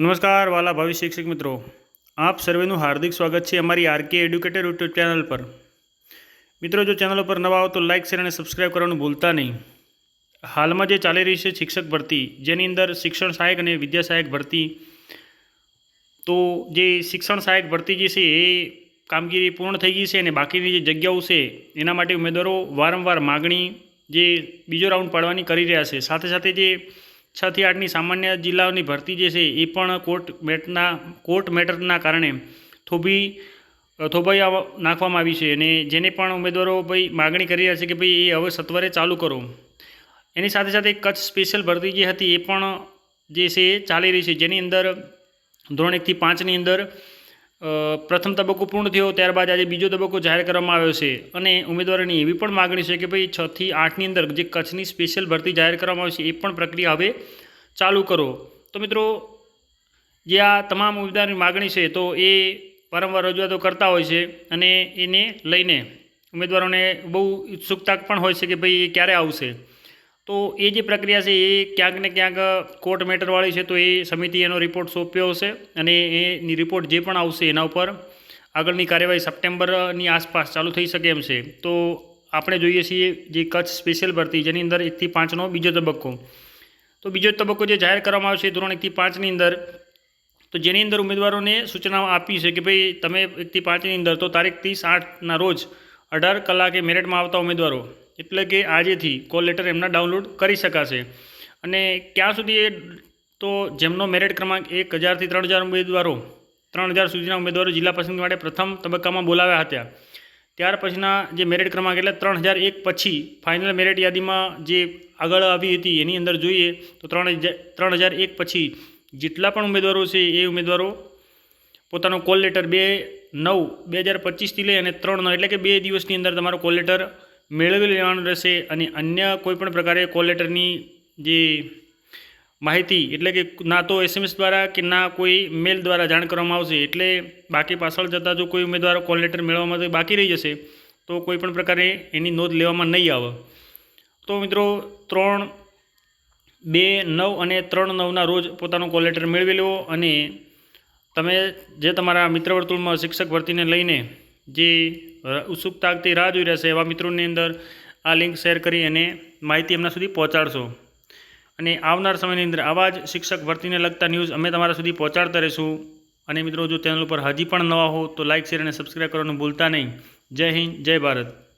નમસ્કાર, વાલા ભાવિ શિક્ષક મિત્રો. આપ સર્વેનું હાર્દિક સ્વાગત છે અમારી આરકે એડ્યુકેટર યુટ્યુબ ચેનલ પર. મિત્રો, જો ચેનલ પર નવા આવો તો લાઇક શેર અને સબસ્ક્રાઇબ કરવાનું ભૂલતા નહીં. હાલમાં જે ચાલી રહી છે શિક્ષક ભરતી, જેની અંદર શિક્ષણ સહાયક અને વિદ્યા સહાયક ભરતી, તો જે શિક્ષણ સહાયક ભરતી જે છે એ કામગીરી પૂર્ણ થઈ ગઈ છે અને બાકીની જે જગ્યાઓ છે, એના માટે ઉમેદવારો વારંવાર માગણી જે બીજો રાઉન્ડ પાડવાની કરી રહ્યા છે. સાથે સાથે જે છ થી આઠની સામાન્ય જિલ્લાઓની ભરતી જે છે એ પણ કોર્ટ મેટના, કોર્ટ મેટરના કારણે થોભી થોભાઈ નાખવામાં આવી છે અને જેને પણ ઉમેદવારો ભાઈ માગણી કરી રહ્યા છે કે ભાઈ એ હવે સત્વરે ચાલુ કરો. એની સાથે સાથે કચ્છ સ્પેશિયલ ભરતી જે હતી એ પણ જે છે ચાલી રહી છે. જેની અંદર ધોરણ એકથી પાંચની અંદર પ્રથમ તબક્કો પૂર્ણ થયો, ત્યારબાદ આજે બીજો તબક્કો જાહેર કરવામાં આવ્યો છે. અને ઉમેદવારોની એવી પણ માગણી છે કે ભાઈ છથી આઠની અંદર જે કચ્છની સ્પેશિયલ ભરતી જાહેર કરવામાં આવી છે, એ પણ પ્રક્રિયા હવે ચાલુ કરો. તો મિત્રો, જે આ તમામ ઉમેદવારની માગણી છે, તો એ વારંવાર રજૂઆતો કરતા હોય છે અને એને લઈને ઉમેદવારોને બહુ ઉત્સુકતા પણ હોય છે કે ભાઈ એ ક્યારે આવશે. તો એ જે પ્રક્રિયા છે, એ ક્યાંક ને ક્યાંક કોર્ટ મેટરવાળી છે, તો એ સમિતિ એનો રિપોર્ટ સોંપ્યો હશે અને એની રિપોર્ટ જે પણ આવશે એના ઉપર આગળની કાર્યવાહી સપ્ટેમ્બરની આસપાસ ચાલુ થઈ શકે એમ છે. તો આપણે જોઈએ છીએ જે કચ્છ સ્પેશિયલ ભરતી, જેની અંદર એકથી પાંચનો બીજો તબક્કો. તો બીજો તબક્કો જે જાહેર કરવામાં આવશે ધોરણ એકથી પાંચની અંદર. તો જેની અંદર ઉમેદવારોને સૂચનાઓ આપી છે કે ભાઈ, તમે એકથી પાંચની અંદર તો તારીખ ત્રીસ આઠના રોજ અઢાર કલાકે મેરિટમાં આવતા ઉમેદવારો એટલે કે આજેથી કોલ લેટર એમના ડાઉનલોડ કરી શકાશે. અને ક્યાં સુધી એ તો જેમનો મેરિટ ક્રમાંક એક હજારથી ત્રણ હજાર ઉમેદવારો, ત્રણ હજાર સુધીના ઉમેદવારો જિલ્લા પસંદગી માટે પ્રથમ તબક્કામાં બોલાવ્યા હતા. ત્યાર પછીના જે મેરિટ ક્રમાંક એટલે ત્રણ હજાર એક પછી ફાઇનલ મેરિટ યાદીમાં જે આગળ આવી હતી એની અંદર જોઈએ તો ત્રણ હજાર ત્રણ હજાર એક પછી જેટલા પણ ઉમેદવારો છે એ ઉમેદવારો પોતાનો કોલ લેટર બે નવ, બે હજાર પચીસથી લઈ અને ત્રણ નવ એટલે કે બે દિવસની અંદર તમારો કોલ લેટર મેળવી લેવાનું રહેશે અને અન્ય કોઈપણ પ્રકારે કોલ લેટરની જે માહિતી, એટલે કે ના તો એસએમએસ દ્વારા કે ના કોઈ મેલ દ્વારા જાણ કરવામાં આવશે, એટલે બાકી પાછળ જતાં જો કોઈ ઉમેદવારો કોલ લેટર મેળવવામાં બાકી રહી જશે, તો કોઈપણ પ્રકારે એની નોંધ લેવામાં નહીં આવે. તો મિત્રો, ત્રણ, બે, નવ અને ત્રણ નવના રોજ પોતાનો કોલ લેટર મેળવી લેવો અને તમે જે તમારા મિત્ર વર્તુળમાં શિક્ષક ભરતીને લઈને જે ઉત્સુકતાથી રાહ જોઈ રહ્યા છે એવા મિત્રોની અંદર આ લિંક શેર કરી અને માહિતી એમના સુધી પહોંચાડશો. અને આવનાર સમયની અંદર આવા જ શિક્ષક ભરતીને લગતા ન્યૂઝ અમે તમારા સુધી પહોંચાડતા રહીશું. અને મિત્રો, જો ચેનલ ઉપર હજી પણ નવા હો તો લાઇક શેર અને સબસ્ક્રાઈબ કરવાનું ભૂલતા નહીં. જય હિન્દ, જય ભારત.